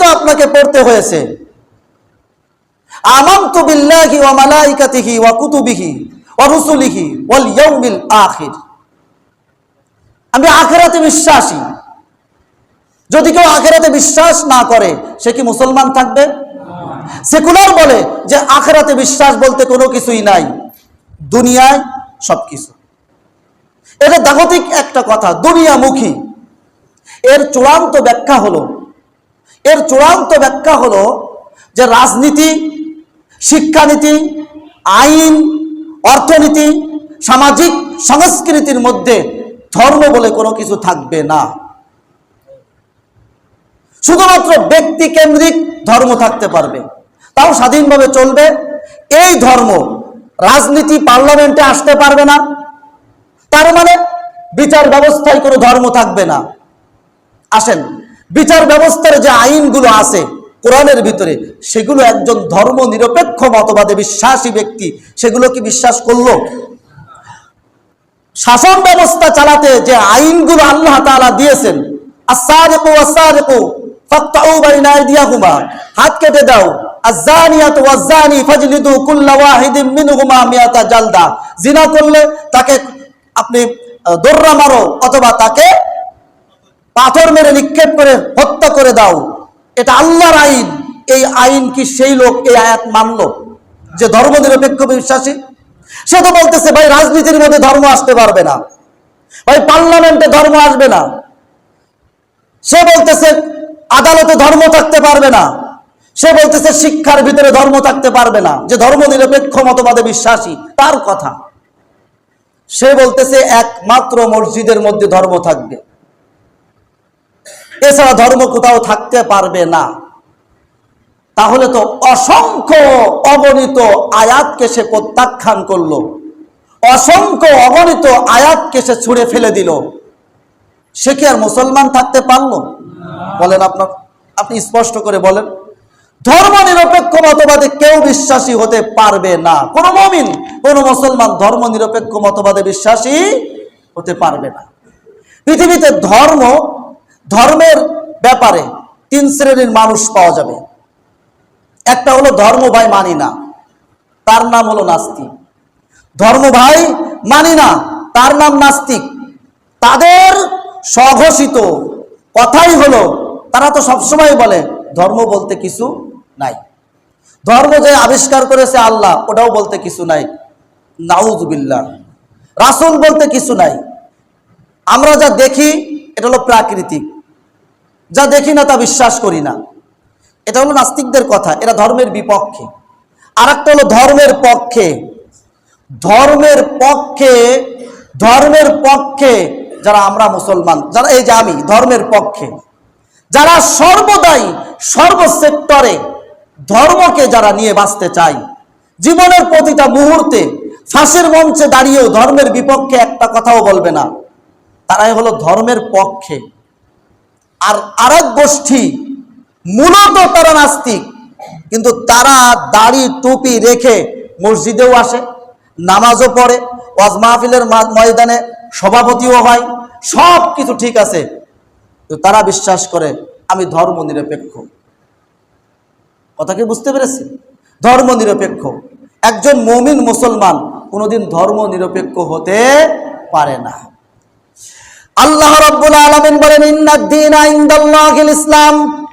তো আপনাকে পড়তে হয়েছে। বিল্লাহি মালাইকাতিহি কুতুবিহি রুসুলিহি আখির। আমি আখেরাতে বিশ্বাসী। যদি কেউ আখেরাতে বিশ্বাস না করে, সে কি মুসলমান থাকবে? সেকুলার বলে যে আখেরাতে বিশ্বাস বলতে কোনো কিছুই নাই। দুনিয়ায় সবকিছু। এটা জাগতিক একটা কথা, দুনিয়ামুখী। এর চূড়ান্ত ব্যাখ্যা হলো এর চূড়ান্ত ব্যাখ্যা হলো যে রাজনীতি, শিক্ষানীতি, আইন, অর্থনীতি, সামাজিক সংস্কৃতির মধ্যে ধর্ম বলে কোনো কিছু থাকবে না। শুধুমাত্র ব্যক্তি কেন্দ্রিক ধর্ম থাকতে পারবে। তাও স্বাধীনভাবে চলবে। এই ধর্ম রাজনীতি পার্লামেন্টে আসতে পারবে না। তার মানে বিচার ব্যবস্থায় কোনো ধর্ম থাকবে না। আসেন বিচার ব্যবস্থার যে আইনগুলো আছে কোরআনের ভিতরে, সেগুলো একজন ধর্ম নিরপেক্ষ মতবাদে বিশ্বাসী ব্যক্তি সেগুলো কি বিশ্বাস করল? শাসন ব্যবস্থা চালাতে যে আইনগুলো আল্লাহ তাআলা দিয়েছেন হাত কেটে দাও জিনা করলে তাকে আপনি দোররা মারো অথবা তাকে পাথর মেরে নিক্ষেপ করে হত্যা করে দাও। এটা আল্লাহর আইন। এই আইন কি সেই লোক এই আয়াত মানলো? যে ধর্ম নিরপেক্ষ বিশ্বাসী? সে তো বলতেছে, ভাই, রাজনীতির মধ্যে ধর্ম আসতে পারবে না। ভাই, পার্লামেন্টে ধর্ম আসবে না। সে বলতেছে, আদালতে ধর্ম থাকতে পারবে না। সে বলতেছে, শিক্ষার ভিতরে ধর্ম থাকতে পারবে না। যে ধর্ম নিরপেক্ষ, মতবাদে বিশ্বাসী, তার কথা। সে বলতেছে, একমাত্র মসজিদের মধ্যে ধর্ম থাকবে। এছাড়া ধর্ম কোথাও থাকতে পারবে না। তাহলে তো অসংখ্য অগণিত আয়াতকে সে প্রত্যাখ্যান করল। অসংখ্য অগণিত আয়াতকে সে ছুঁড়ে ফেলে দিল। সে কি আর মুসলমান থাকতে পারল? বলেন আপনার, আপনি স্পষ্ট করে বলেন। ধর্ম নিরপেক্ষ মতবাদে কেউ বিশ্বাসী হতে পারবে না। কোন মমিন, কোন মুসলমান ধর্ম নিরপেক্ষ মতবাদে বিশ্বাসী হতে পারবে না। পৃথিবীতে ধর্ম ধর্মের ব্যাপারে তিন শ্রেণির মানুষ পাওয়া যাবে। একটা হলো ধর্ম ভাই মানি না, তার নাম হলো নাস্তিক। ধর্ম ভাই মানি না, তার নাম নাস্তিক। তাদের স্বঘোষিত কথাই হলো, তারা তো সবসময় বলে, ধর্ম বলতে কিছু নাই। ধর্ম যে আবিষ্কার করেছে আল্লাহ, ওটাও বলতে কিছু নাই। নাউজবিল্লাহ। রাসূল বলতে কিছু নাই। আমরা যা দেখি, এটা হলো প্রাকৃতিক। যা দেখি না তা বিশ্বাস করি না। এটা হলো নাস্তিকদের কথা, এরা ধর্মের বিপক্ষে। আর একটা হলো ধর্মের পক্ষে। ধর্মের পক্ষে ধর্মের পক্ষে যারা আমরা মুসলমান, যারা এই যে আমি, ধর্মের পক্ষে। যারা সর্বদাই, সর্বসেক্টরে ধর্মকে যারা নিয়ে বাঁচতে চায়, জীবনের প্রতিটা মুহূর্তে ফাঁসের মঞ্চে দাঁড়িয়েও ধর্মের বিপক্ষে একটা কথাও বলবে না। তারাই হলো ধর্মের পক্ষে। আর আরেক গোষ্ঠী মূলত তারা নাস্তিক, কিন্তু তারা দাড়ি টুপি রেখে মসজিদেও আসে, নামাজও পড়ে, ওয়াজ মাহফিলের ময়দানে সভাপতিও হয় সব কিছু ঠিক আছে। তারা বিশ্বাস করে, আমি ধর্ম নিরপেক্ষ। কথা কি বুঝতে পেরেছি ধর্ম নিরপেক্ষ। একজন মমিন মুসলমান কোনোদিন ধর্ম নিরপেক্ষ হতে পারে না। আল্লাহ রব্বুল আলামিন বলেন ইন্নাদ-দীন ইনদাল্লাহিল ইসলাম।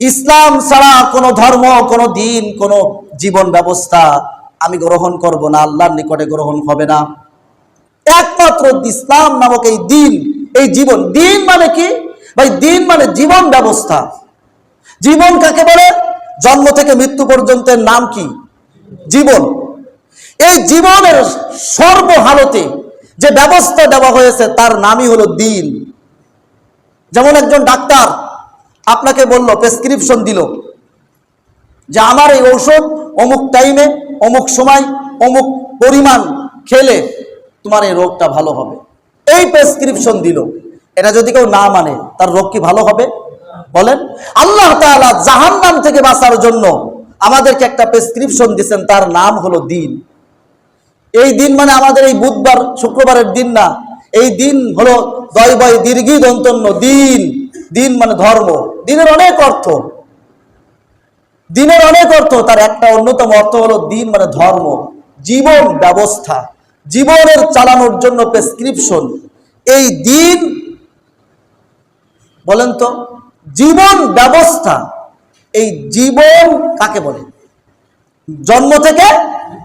ইসলাম ছাড়া কোনো ধর্ম, কোনো দিন, কোনো জীবন ব্যবস্থা আমি গ্রহণ করব না, আল্লাহর নিকটে গ্রহণ হবে না। একমাত্র ইসলাম নামক এই দিন, এই জীবন, দিন মানে কি? ভাই, দিন মানে জীবন ব্যবস্থা। জীবন কাকে বলে? জন্ম থেকে মৃত্যু পর্যন্তের নাম কি? জীবন। এই জীবনের সর্বহালতে যে ব্যবস্থা দেওয়া হয়েছে, তার নামই হলো দিন। যেমন একজন ডাক্তার আপনাকে বলল, প্রেসক্রিপশন দিল যে আমার এই ঔষধ অমুক টাইমে, অমুক সময়, অমুক পরিমাণ খেলে তোমার এই রোগটা ভালো হবে। এই প্রেসক্রিপশন দিল। এটা যদি কেউ না মানে তার রোগ কি ভালো হবে? বলেন, আল্লাহ তাআলা জাহান্নাম থেকে বাঁচার জন্য আমাদেরকে একটা প্রেসক্রিপশন দিয়েছেন, তার নাম হলো দিন। এই দিন মানে আমাদের এই বুধবার, শুক্রবারের দিন না। এই দিন হলো দয় বয় দীর্ঘি দন্তন্য দিন। দিন মানে ধর্ম। দিনের অনেক অর্থ। দিনের অনেক অর্থ, তার একটা অন্যতম অর্থ হলো দিন মানে ধর্ম। জীবন ব্যবস্থা। জীবনের চালানোর জন্য প্রেসক্রিপশন এই দিন, বলেন তো, জীবন ব্যবস্থা। এই জীবন কাকে বলে? জন্ম থেকে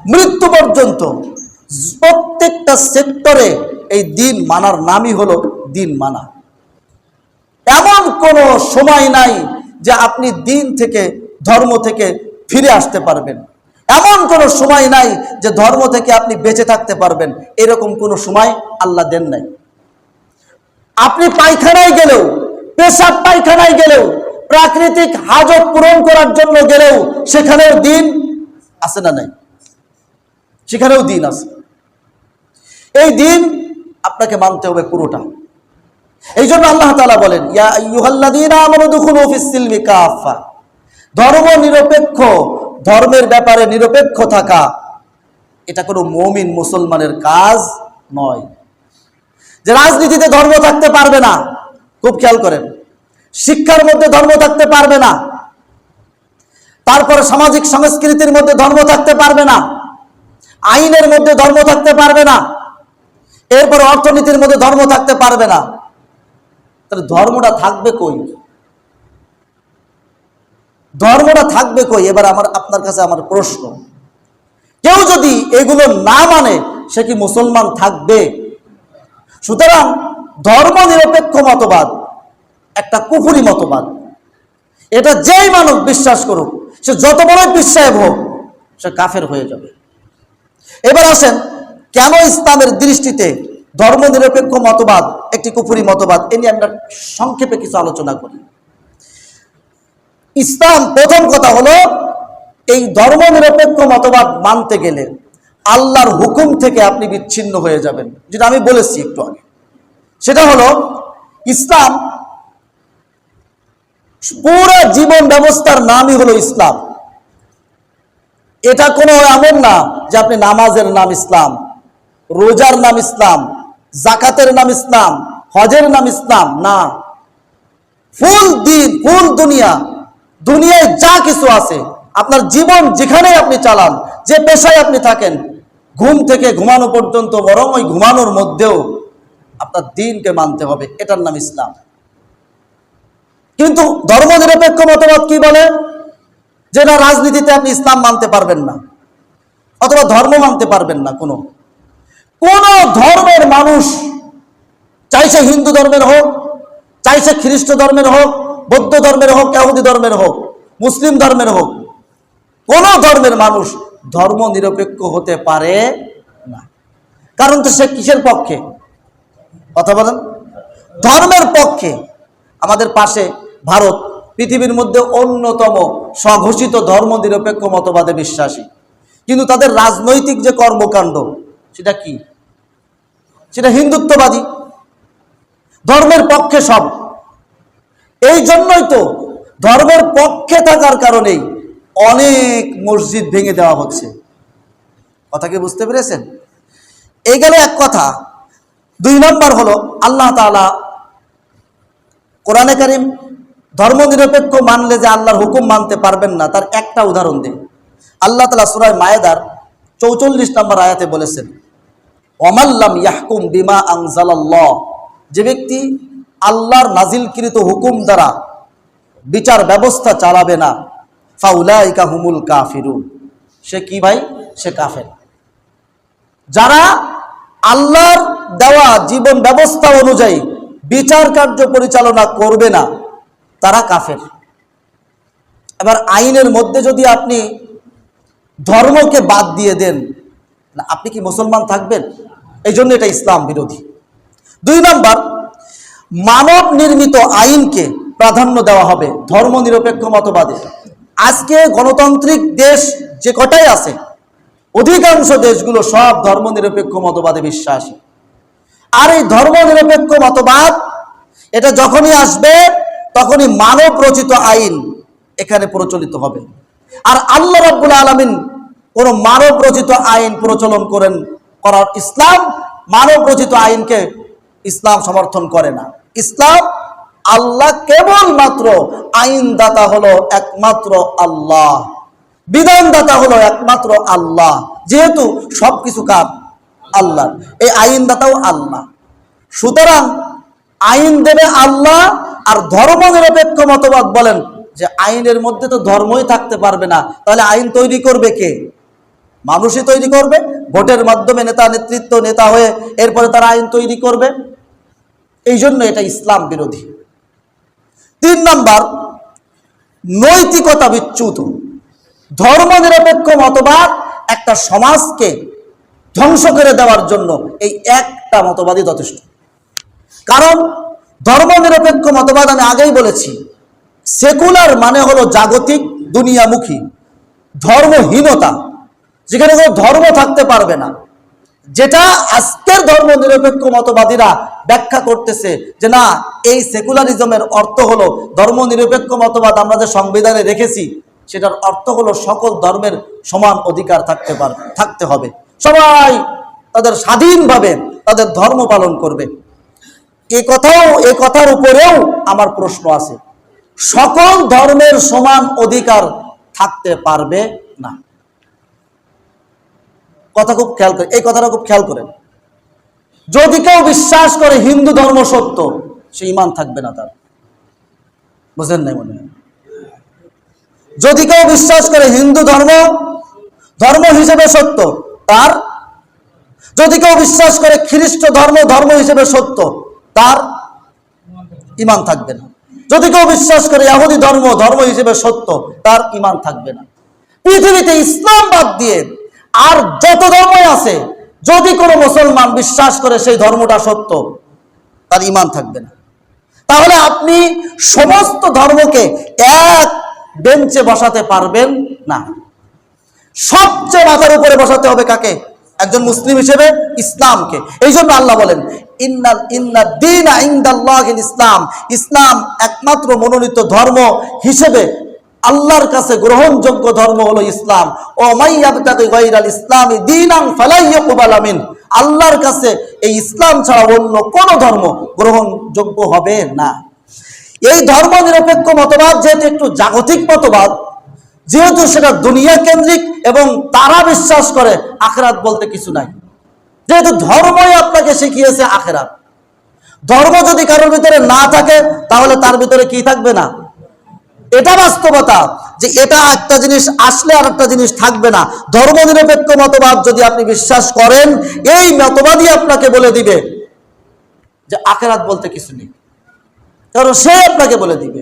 মৃত্যু পর্যন্ত। প্রত্যেকটা সেক্টরে এই দিন মানার নামই হলো দিন মানা। এমন কোনো সময় নাই যে আপনি দিন থেকে, ধর্ম থেকে ফিরে আসতে পারবেন। এমন কোনো সময় নাই যে ধর্ম থেকে আপনি বেঁচে থাকতে পারবেন। এরকম কোনো সময় আল্লাহ দেন নাই। আপনি পায়খানায় গেলেও, পেশাব পায়খানায় গেলেও, প্রাকৃতিক হাজত পূরণ করার জন্য গেলেও সেখানেও দিন আসে না নাই? সেখানেও দিন আছে। এই দিন আপনাকে মানতে হবে পুরোটা। এই জন্য আল্লাহ তালা বলেন ধর্ম নিরপেক্ষ, ধর্মের ব্যাপারে নিরপেক্ষ থাকা, এটা কোনো মমিন মুসলমানের কাজ নয়। যে রাজনীতিতে ধর্ম থাকতে পারবে না, খুব খেয়াল করেন, শিক্ষার মধ্যে ধর্ম থাকতে পারবে না, তারপরে সামাজিক সংস্কৃতির মধ্যে ধর্ম থাকতে পারবে না আইনের মধ্যে ধর্ম থাকতে পারবে না। এরপর অর্থনীতির মধ্যে ধর্ম থাকতে পারবে না। তাহলে ধর্মটা থাকবে কই? ধর্মটা থাকবে কই? এবার আমার, আপনার কাছে আমার প্রশ্ন। কেউ যদি এগুলো না মানে সে কি মুসলমান থাকবে? সুতরাং ধর্ম নিরপেক্ষ মতবাদ একটা কুফুরি মতবাদ। এটা যেই মানব বিশ্বাস করুক, সে যত বড় বিশ্বাস হোক, সে কাফের হয়ে যাবে। এবার আসেন, কেন ইসলামের দৃষ্টিতে ধর্ম নিরপেক্ষ মতবাদ একটি কুফুরি মতবাদ? এ নিয়ে আমরা সংক্ষেপে কিছু আলোচনা করি। ইসলাম প্রথম কথা হলো, এই ধর্ম নিরপেক্ষ মতবাদ মানতে গেলে আল্লাহর হুকুম থেকে আপনি বিচ্ছিন্ন হয়ে যাবেন। যেটা আমি বলেছি একটু আগে। সেটা হলো, ইসলাম পুরো জীবন ব্যবস্থার নামই হলো ইসলাম। এটা কোনো এমন না যে আপনি নামাজের নাম ইসলাম, রোজার নাম ইসলাম জাকাতের নাম ইসলাম, হজের নাম ইসলাম, না। ফুল দিন, ফুল দুনিয়া, দুনিয়ায় যা কিছু আছে, আপনার জীবন যেখানে আপনি চালান, যে পেশায় আপনি থাকেন, ঘুম থেকে ঘুমানো পর্যন্ত, বরং ওই ঘুমানোর মধ্যেও আপনার দিনকে মানতে হবে, এটার নাম ইসলাম। কিন্তু ধর্ম নিরপেক্ষ মতবাদ কি বলে? যে না, রাজনীতিতে আপনি ইসলাম মানতে পারবেন না, অথবা ধর্ম মানতে পারবেন না কোনো। কোন ধর্মের মানুষ চাইছে হিন্দু ধর্মের হোক চাইছে খ্রিস্ট ধর্মের হোক, বৌদ্ধ ধর্মের হোক ইহুদি ধর্মের হোক, মুসলিম ধর্মের হোক, কোন ধর্মের মানুষ ধর্ম নিরপেক্ষ হতে পারে না। কারণ তো সে কিসের পক্ষে? কথা বলেন। ধর্মের পক্ষে। আমাদের পাশে ভারত পৃথিবীর মধ্যে অন্যতম স্বঘোষিত ধর্ম নিরপেক্ষ মতবাদে বিশ্বাসী। কিন্তু তাদের রাজনৈতিক যে কর্মকাণ্ড, সেটা কি? সেটা হিন্দুত্ববাদী। ধর্মের পক্ষে সব। এই জন্যই তো ধর্মের পক্ষে থাকার কারণেই অনেক মসজিদ ভেঙে দেওয়া হচ্ছে। কথা কি বুঝতে পেরেছেন? এই গেল এক কথা। দুই নম্বর হলো আল্লাহ তাআলা কোরআনে কারিম ধর্ম নিরপেক্ষ মানলে যে আল্লাহর হুকুম মানতে পারবেন না, তার একটা উদাহরণ দিন আল্লাহ তালা সুরায় মায়েদার চৌচল্লিশ নম্বর আয়াতে বলেছেন অমাল্লাম ইয়াহকুম বিমা আংজালাল্লাহ যে ব্যক্তি আল্লাহর নাজিলকৃত হুকুম দ্বারা বিচার ব্যবস্থা চালাবে না, ফাউলাইকা হুমুল কাফিরুন। সে কি ভাই? সে কাফের। যারা আল্লাহর দেওয়া জীবন ব্যবস্থা অনুযায়ী বিচার কার্য পরিচালনা করবে না তারা কাফের। এবার আইনের মধ্যে যদি আপনি ধর্মকে বাদ দিয়ে দেন আপনি কি মুসলমান থাকবেন? এই জন্য এটা ইসলাম বিরোধী। দুই নম্বর, মানব নির্মিত আইনকে প্রাধান্য দেওয়া হবে ধর্ম নিরপেক্ষ মতবাদে। আজকে গণতান্ত্রিক দেশ যে কটাই আছে, অধিকাংশ দেশগুলো সব ধর্ম নিরপেক্ষ মতবাদে বিশ্বাসী। আর এই ধর্ম নিরপেক্ষ মতবাদ, এটা যখনই আসবে তখনই মানব রচিত আইন এখানে প্রচলিত হবে। আর আল্লাহ রাব্বুল আলামিন কোন মানব রচিত আইন প্রচলন করেন, করার ইসলাম মানব রচিত আইনকে ইসলাম সমর্থন করে না। ইসলাম আল্লাহ কেবলমাত্র আইনদাতা হলো একমাত্র আল্লাহ। বিধানদাতা হলো একমাত্র আল্লাহ। যেহেতু সবকিছু কার? আল্লাহ এই আইনদাতাও আল্লাহ। সুতরাং আইন দেবে আল্লাহ আর ধর্ম নিরপেক্ষ মতবাদ বলেন যে আইনের মধ্যে তো ধর্মই থাকতে পারবে না। তাহলে আইন তৈরি করবে কে? মানুষই তৈরি করবে? ভোটের মাধ্যমে নেতা, নেতৃত্ব, নেতা হয়ে এরপরে তারা আইন তৈরি করবে? এই জন্য এটা ইসলাম বিরোধী। তিন নম্বর, নৈতিকতা বিচ্যুত। ধর্ম নিরপেক্ষ মতবাদ একটা সমাজকে ধ্বংস করে দেওয়ার জন্য এই একটা মতবাদই যথেষ্ট। কারণ ধর্ম নিরপেক্ষ মতবাদ আমি আগেই বলেছি। সেকুলার মানে হলো জাগতিক দুনিয়ামুখী। ধর্মহীনতা, যেখানে কোনো ধর্ম থাকতে পারবে না। যেটা আজকের ধর্ম নিরপেক্ষ মতবাদীরা ব্যাখ্যা করতেছে যে না, এই সেকুলারিজমের অর্থ হলো ধর্ম নিরপেক্ষ মতবাদ আমরা যে সংবিধানে রেখেছি, সেটার অর্থ হলো সকল ধর্মের সমান অধিকার থাকতে পারবে থাকতে হবে। সবাই তাদের স্বাধীনভাবে তাদের ধর্ম পালন করবে। এ কথাও, এ কথার উপরেও আমার প্রশ্ন আছে। সকল ধর্মের সমান অধিকার থাকতে পারবে না। কথা খুব খেয়াল করে, এই কথাটা খুব খেয়াল করেন যদি কেউ বিশ্বাস করে হিন্দু ধর্ম সত্য, সে ইমান থাকবে না তার। বুঝলেন নাই মনে? যদি কেউ বিশ্বাস করে হিন্দু ধর্ম ধর্ম হিসেবে সত্য, তার। যদি কেউ বিশ্বাস করে খ্রিস্ট ধর্ম ধর্ম হিসেবে সত্য তার ইমান থাকবে না। যদি কেউ বিশ্বাস করে ইহুদি ধর্ম ধর্ম হিসেবে সত্য, তার ইমান থাকবে না। পৃথিবীতে ইসলাম বাদ দিয়ে আর যত ধর্মই আছে, যদি কোনো মুসলমান বিশ্বাস করে সেই ধর্মটা সত্য, তার ইমান থাকবে না। তাহলে আপনি সমস্ত ধর্মকে এক বেঞ্চে বসাতে পারবেন না। সবচেয়ে মাথার উপরে বসাতে হবে কাকে? একজন মুসলিম হিসেবে ইসলামকে। এই জন্য আল্লাহ বলেন ইন্নাল, ইন্না দিন ইন্দাল্লাহিল ইসলাম। ইসলাম একমাত্র মনোনীত ধর্ম হিসেবে আল্লাহর কাছে গ্রহণযোগ্য ধর্ম হলো ইসলাম। ও মাইয়াবতাকি গায়রাল ইসলামি ফালাইয়াকুবাল মিন আল্লাহর কাছে এই ইসলাম ছাড়া অন্য কোন ধর্ম গ্রহণযোগ্য হবে না। এই ধর্ম নিরপেক্ষ মতবাদ যেহেতু একটু জাগতিক মতবাদ, যেহেতু সেটা দুনিয়া কেন্দ্রিক এবং তারা বিশ্বাস করে, আখরাত বলতে কিছু নাই। যেহেতু ধর্মই আপনাকে শিখিয়েছে আখেরাত। ধর্ম যদি কারোর ভিতরে না থাকে, তাহলে তার ভিতরে কি থাকবে না? এটা বাস্তবতা যে এটা একটা জিনিস আসলে আর একটা জিনিস থাকবে না। ধর্ম নিরপেক্ষ মতবাদ যদি আপনি বিশ্বাস করেন, এই মতবাদই আপনাকে বলে দিবে যে আখেরাত বলতে কিছু নেই। কারণ সে আপনাকে বলে দিবে।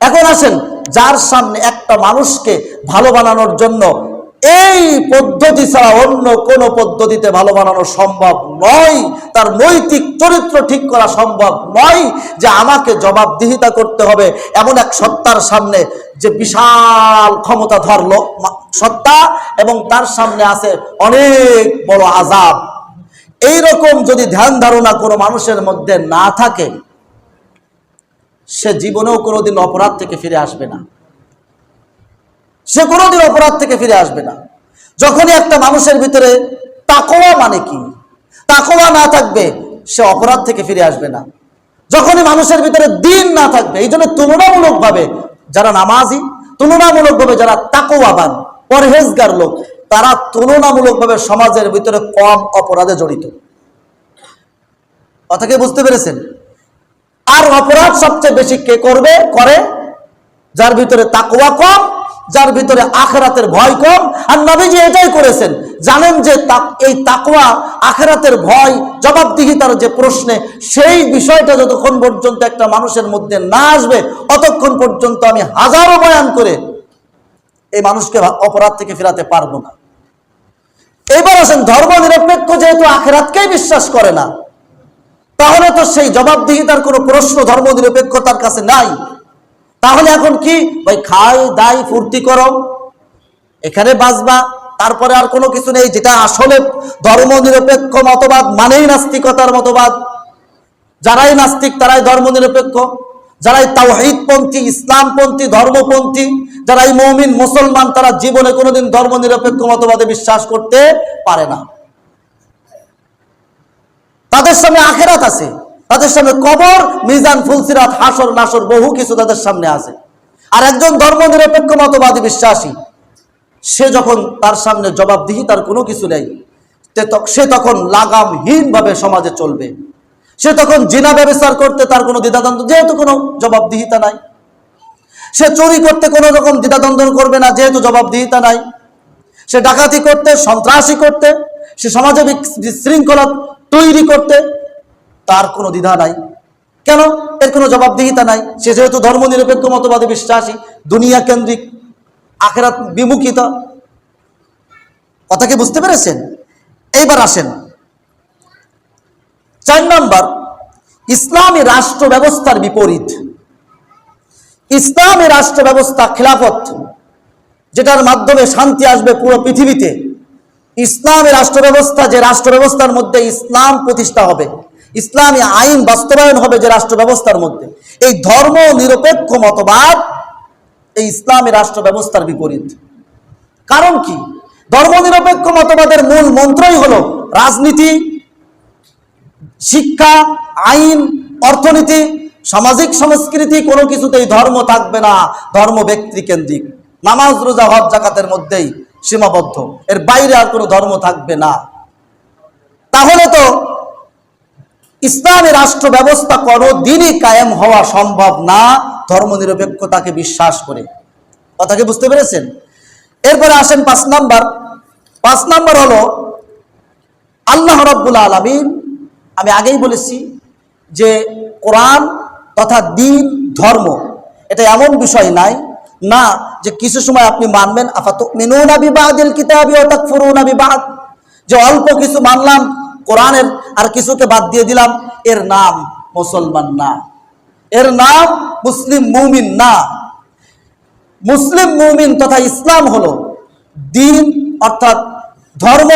এখন আসেন, যার সামনে একটা মানুষকে ভালো বানানোর জন্য এই পদ্ধতি ছাড়া অন্য কোন পদ্ধতিতে ভালো বানানো সম্ভব নয়। তার নৈতিক চরিত্র ঠিক করা সম্ভব নয় যে আমাকে জবাবদিহিতা করতে হবে এমন এক সত্তার সামনে যে বিশাল ক্ষমতা ধরল সত্তা এবং তার সামনে আছে অনেক বড় আজাব এই রকম যদি ধ্যান ধারণা কোনো মানুষের মধ্যে না থাকে, সে জীবনেও কোনোদিন অপরাধ থেকে ফিরে আসবে না। সে কোনোদিন অপরাধ থেকে ফিরে আসবে না। যখনই একটা মানুষের ভিতরে তাকোয়া মানে কি? তাকোয়া না থাকবে, সে অপরাধ থেকে ফিরে আসবে না। যখনই মানুষের ভিতরে দিন না থাকবে, এই জন্য তুলনামূলকভাবে যারা নামাজি, তুলনামূলকভাবে যারা তাকোয়াবান পরহেজগার লোক, তারা তুলনামূলকভাবে সমাজের ভিতরে কম অপরাধে জড়িত। কথাকে বুঝতে পেরেছেন? আর অপরাধ সবচেয়ে বেশি কে করবে? করে? যার ভিতরে তাকোয়া কম যার ভিতরে আখেরাতের ভয় কম। আর নবীজি এটাই করেছেন। জানেন যে এই তাকুয়া আখেরাতের ভয়, জবাবদিহিতার যে প্রশ্নে, সেই বিষয়টা যতক্ষণ পর্যন্ত একটা মানুষের মধ্যে না আসবে, অতক্ষণ পর্যন্ত আমি হাজারো বয়ান করে এই মানুষকে অপরাধ থেকে ফেরাতে পারব না। এবার আসেন, ধর্ম নিরপেক্ষ যেহেতু আখেরাতকেই বিশ্বাস করে না, তাহলে তো সেই জবাবদিহিতার কোনো প্রশ্ন ধর্ম নিরপেক্ষতার কাছে নাই। তাহলে এখন কি? ওই খাই দাই ফুর্তি করো। এখানে বাঁচবা। তারপরে আর কোনো কিছু নেই, যেটা আসলে ধর্ম নিরপেক্ষ মতবাদ মানেই নাস্তিকতার মতবাদ। যারাই নাস্তিক, তারাই ধর্ম নিরপেক্ষ যারাই তাওহিদপন্থী, ইসলামপন্থী, ধর্মপন্থী, যারাই মৌমিন, মুসলমান, তারা জীবনে কোনোদিন ধর্ম নিরপেক্ষ মতবাদে বিশ্বাস করতে পারে না। তাদের সামনে আখেরাত আছে। তাদের সামনে কবর, মিজান, ফুলসিরাত, হাসর নাসর বহু কিছু তাদের সামনে আছে। আর একজন ধর্মনিরপেক্ষ মতবাদী বিশ্বাসী, সে যখন তার সামনে জবাবদিহি, তার কোনো কিছু নেই সে তখন লাগামহীনভাবে সমাজে চলবে। সে তখন জিনা ব্যবচার করতে তার কোনো দ্বিধাদ্বন্দ্ব, যেহেতু কোনো জবাবদিহিতা নাই। সে চুরি করতে কোনো রকম দ্বিধাদ্বন্দ্ব করবে না, যেহেতু জবাবদিহিতা নাই। সে ডাকাতি করতে, সন্ত্রাসী করতে, সে সমাজে বিশৃঙ্খলা তৈরি করতে তার কোনো দ্বিধা নাই। কেন? এর কোনো জবাবদিহিতা নাই। সে যেহেতু ধর্মনিরপেক্ষ, মতবাদে, বিশ্বাসী দুনিয়া কেন্দ্রিক আখেরাত বিমুখিতা। কথা কি বুঝতে পেরেছেন? এইবার আসেন। চার নম্বর, ইসলামী রাষ্ট্র ব্যবস্থার বিপরীত। ইসলামী রাষ্ট্র ব্যবস্থা খেলাফত, যেটার মাধ্যমে শান্তি আসবে পুরো পৃথিবীতে। ইসলামী রাষ্ট্র ব্যবস্থা যে রাষ্ট্র ব্যবস্থার মধ্যে ইসলাম প্রতিষ্ঠা হবে। ইসলামী আইন বাস্তবায়ন হবে যে রাষ্ট্র ব্যবস্থার মধ্যে। এই ধর্ম নিরপেক্ষ মতবাদ এই ইসলামী রাষ্ট্র ব্যবস্থার বিপরীত। কারণ কি? ধর্মনিরপেক্ষ মতবাদের মূল মন্ত্রই হল রাজনীতি, শিক্ষা, আইন, অর্থনীতি, সামাজিক সংস্কৃতি, কোনো কিছুতেই ধর্ম থাকবে না, ধর্ম ব্যক্তি কেন্দ্রিক। নামাজ, রোজা, হজ জাকাতের মধ্যেই সীমাবদ্ধ। এর বাইরে আর কোনো ধর্ম থাকবে না। তাহলে তো ইসলামী রাষ্ট্র ব্যবস্থা কোনোদিনই কায়েম হওয়া সম্ভব না। ধর্মনিরপেক্ষতাকে বিশ্বাস করে। কথাকে বুঝতে পেরেছেন? এরপরে আসেন পাঁচ নাম্বার। পাঁচ নাম্বার হলো, আল্লাহ রব্বুল আলমিন, আমি আগেই বলেছি যে কোরআন তথা দিন ধর্ম, এটা এমন বিষয় নাই, না যে কিছু সময় আপনি মানবেন আফাত মিনুনা বিবাদিল কিতাবি ও তাকফুরুনা বিবাদ, যে অল্প কিছু মানলাম কোরআনের আর কিছুকে বাদ দিয়ে দিলাম। এর নাম মুসলমান না। এর নাম মুসলিম মুমিন না। মুসলিম মুমিন তথা ইসলাম হলো দিন অর্থাৎ ধর্ম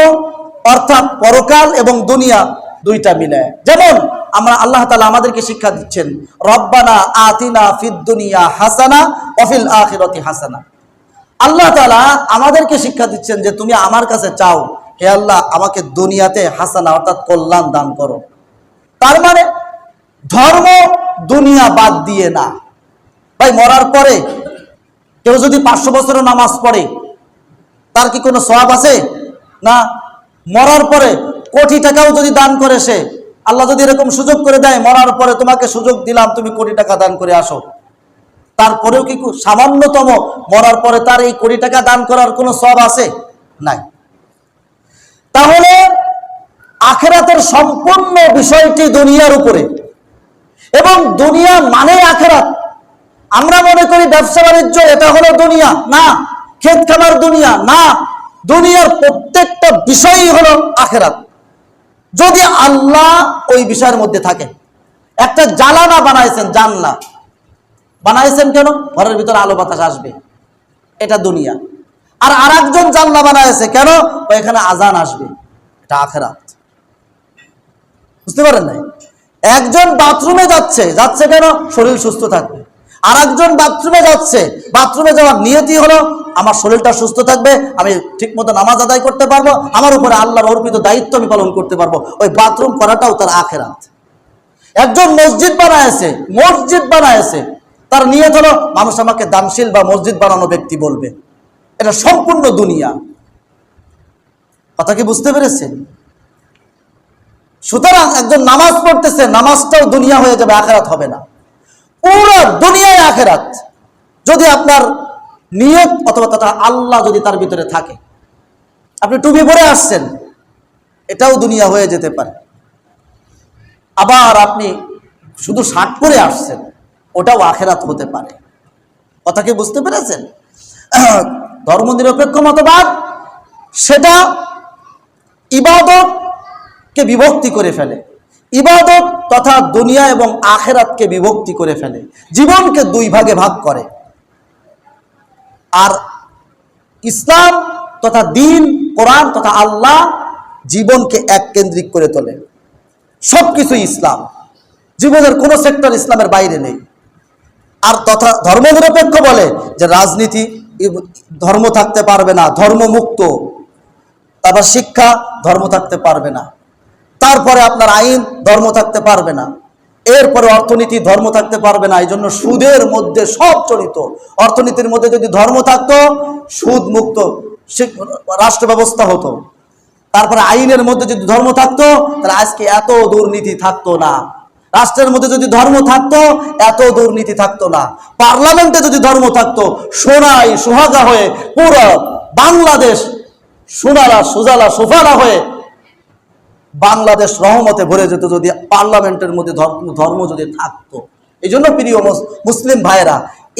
অর্থাৎ পরকাল এবং দুনিয়া দুইটা মিলে। যেমন আমরা আল্লাহ তালা আমাদেরকে শিক্ষা দিচ্ছেন, রব্বানা আতিনা ফিদ দুনিয়া হাসানা অফিল আখিরতি হাসানা। আল্লাহ তালা আমাদেরকে শিক্ষা দিচ্ছেন যে, তুমি আমার কাছে চাও হে আল্লাহ, আমাকে দুনিয়াতে হাসানা অর্থাৎ কল্যাণ দান করো। তার মানে ধর্ম দুনিয়া বাদ দিয়ে না। ভাই, মরার পরে কেউ যদি পাঁচশো বছরের নামাজ পড়ে, তার কি কোনো সওয়াব আছে? না? মরার পরে কোটি টাকাও যদি দান করে সে, আল্লাহ যদি এরকম সুযোগ করে দেয়, মরার পরে তোমাকে সুযোগ দিলাম, তুমি কোটি টাকা দান করে আসো। তারপরেও কি সামান্যতম মরার পরে তার এই কোটি টাকা দান করার কোনো সব আছে? নাই। তাহলে আখেরাতের সম্পূর্ণ বিষয়টি দুনিয়ার উপরে। এবং দুনিয়া মানে আখেরাত। আমরা মনে করি ব্যবসা বাণিজ্য, এটা হলো দুনিয়া। না ক্ষেত খামার দুনিয়া। না, দুনিয়ার প্রত্যেকটা বিষয়ই হলো আখেরাত। যদি আল্লাহ ওই বিষয়ের মধ্যে থাকে। একটা জালানা বানাইছেন, জানলা। বানাইছেন কেন? ঘরের ভিতরে আলো বাতাস আসবে। এটা দুনিয়া। আর আরেকজন জানলা বানাইছে, কেন? এখানে আজান আসবে। এটা আখেরাত। বুঝতে পারেন নাই? একজন বাথরুমে যাচ্ছে যাচ্ছে কেন? শরীর সুস্থ থাকবে। আর একজন বাথরুমে যাচ্ছে, বাথরুমে যাওয়ার নিয়তি হলো, আমার শরীরটা সুস্থ থাকবে, আমি ঠিক মতো নামাজ আদায় করতে পারব, আমার উপরে আল্লাহর অর্পিত দায়িত্ব আমি পালন করতে পারব। ওই বাথরুম করাটাও তার আখেরাত। একজন মসজিদ বানায়ছে মসজিদ বানায়ছে তার নিয়ত হলো, মানুষ আমাকে দানশীল বা মসজিদ বানানো ব্যক্তি বলবে। এটা সম্পূর্ণ দুনিয়া। কথা কি বুঝতে পেরেছেন? সুতরাং একজন নামাজ পড়তেছে, নামাজটাও দুনিয়া হয়ে যাবে, আখেরাত হবে না। পুরো দুনিয়ায় আখেরাত। যদি আপনার নিয়ত অথবা তথা আল্লাহ যদি তার ভিতরে থাকে। আপনি টুপি পরে আসছেন, এটাও দুনিয়া হয়ে যেতে পারে। আবার আপনি শুধু শার্ট পরে আসছেন, ওটাও আখেরাত হতে পারে। কথা কি বুঝতে পেরেছেন? ধর্মনিরপেক্ষ মতবাদ, সেটা ইবাদতকে বিভক্তি করে ফেলে। ইবাদত তথা দুনিয়া এবং আখেরাতকে বিভক্তি করে ফেলে। জীবনকে দুই ভাগে ভাগ করে। আর ইসলাম তথা দিন, কোরআন তথা আল্লাহ জীবনকে এক কেন্দ্রিক করে তোলে। সব কিছু ইসলাম। জীবনের কোনো সেক্টর ইসলামের বাইরে নেই। আর তথা ধর্মনিরপেক্ষ বলে যে রাজনীতি ধর্ম থাকতে পারবে না, ধর্মমুক্ত। তারপর শিক্ষা, ধর্ম থাকতে পারবে না। তারপরে আপনার আইন, ধর্ম থাকতে পারবে না। এরপরে অর্থনীতি, ধর্ম থাকতে পারবে না। এই জন্য সুদের মধ্যে সব চলিত। অর্থনীতির মধ্যে যদি ধর্ম থাকতো, সুদ মুক্ত রাষ্ট্র ব্যবস্থা হতো। তারপরে আইনের মধ্যে যদি ধর্ম থাকতো, তাহলে আজকে এত দুর্নীতি থাকতো না। রাষ্ট্রের মধ্যে যদি ধর্ম থাকতো, এত দুর্নীতি থাকতো না। পার্লামেন্টে যদি ধর্ম থাকতো, সোনাই সোহাগা হয়ে পুরো বাংলাদেশ সোনালা সুজালা সুফালা হয়ে বাংলাদেশ রহমতে ভরে যেত যদি পার্লামেন্টের মধ্যে ধর্ম ধর্ম যদি থাকতো। এই জন্য প্রিয় মুসলিম ভাইয়েরা,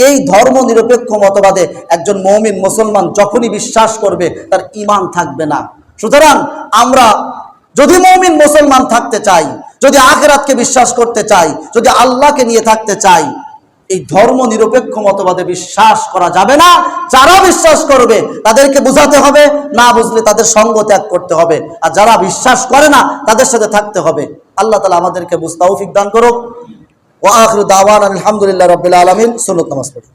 এই ধর্ম নিরপেক্ষ মতবাদে একজন মৌমিন মুসলমান যখনই বিশ্বাস করবে, তার ইমান থাকবে না। সুতরাং আমরা যদি মৌমিন মুসলমান থাকতে চাই, যদি আখেরাতকে বিশ্বাস করতে চাই, যদি আল্লাহকে নিয়ে থাকতে চাই, এই ধর্ম নিরপেক্ষ মতবাদে বিশ্বাস করা যাবে না। যারা বিশ্বাস করবে, তাদেরকে বুঝাতে হবে, না বুঝলে তাদের সঙ্গ ত্যাগ করতে হবে। আর যারা বিশ্বাস করে না, তাদের সাথে থাকতে হবে। আল্লাহ তালা আমাদেরকে বুঝতাউফিক দান করুক। ও আখরু দাওয়ান আলহামদুলিল্লাহ রবিল আলমিন। নামাজ পড়ুন